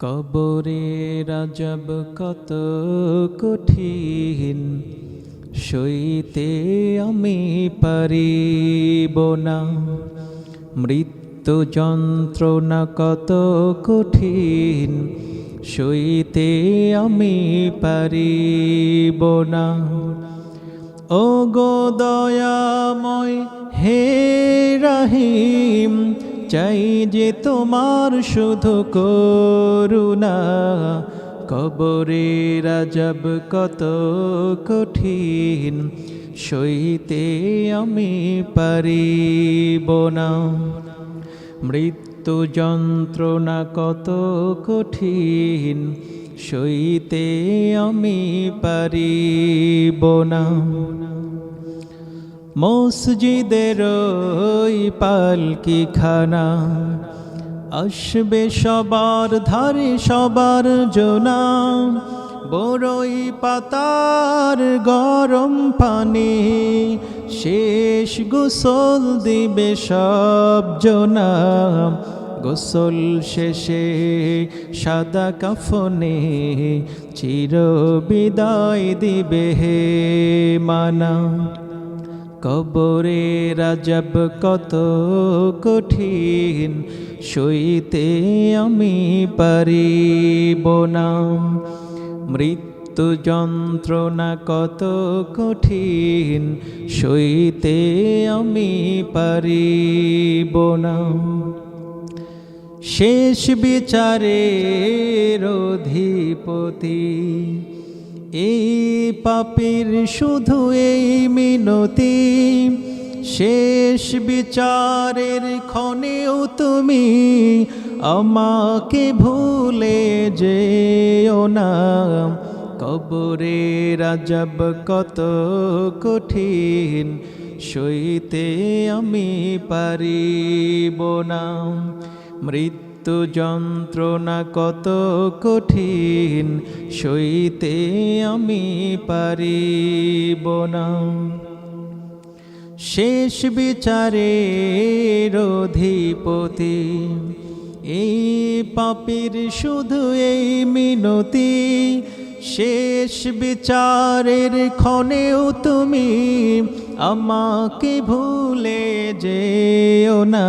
কবরে রাজব কত কঠিন, সইতে আমি পারিব না। মৃত্যু যন্ত্রণা কত কঠিন, সইতে আমি পারিব না। ও গো দয়াময় হে রহিম চাই যে তোমার শুধু করুণা। কবরে রাজব কত কঠিন, সইতে আমি পারিব না। মৃত্যু যন্ত্রণা কত কঠিন, সইতে আমি পারিব না। মসজিদের ওই পালকি খানা। আসবে সবার ধারে সবার জোনা। বড়ই পাতার গরম পানি, শেষ গোসল দিবে সব জনা। গোসল শেষে সাদা কাফনে চির বিদায় দিবে হে মানা। কবরে রাজব কত কঠিন, সইতে আমি পারিব না। মৃত্যু যন্ত্রণা কত কঠিন, সইতে আমি পারিব না। শেষ বিচারের অধিপতি এই পাপের শুধু এই মিনতি। শেষ বিচারের ক্ষণেও তুমি আমাকে ভুলে যেও না। কবরে রাজব কত কঠিন, সইতে আমি পারিব না। মৃত্যু যন্ত্রণা কত কঠিন, সইতে আমি পারিব না। শেষ বিচারের অধিপতি, এই পাপের শুধু এই মিনতি, শেষ বিচারের ক্ষণেও তুমি আমাকে ভুলে যেও না।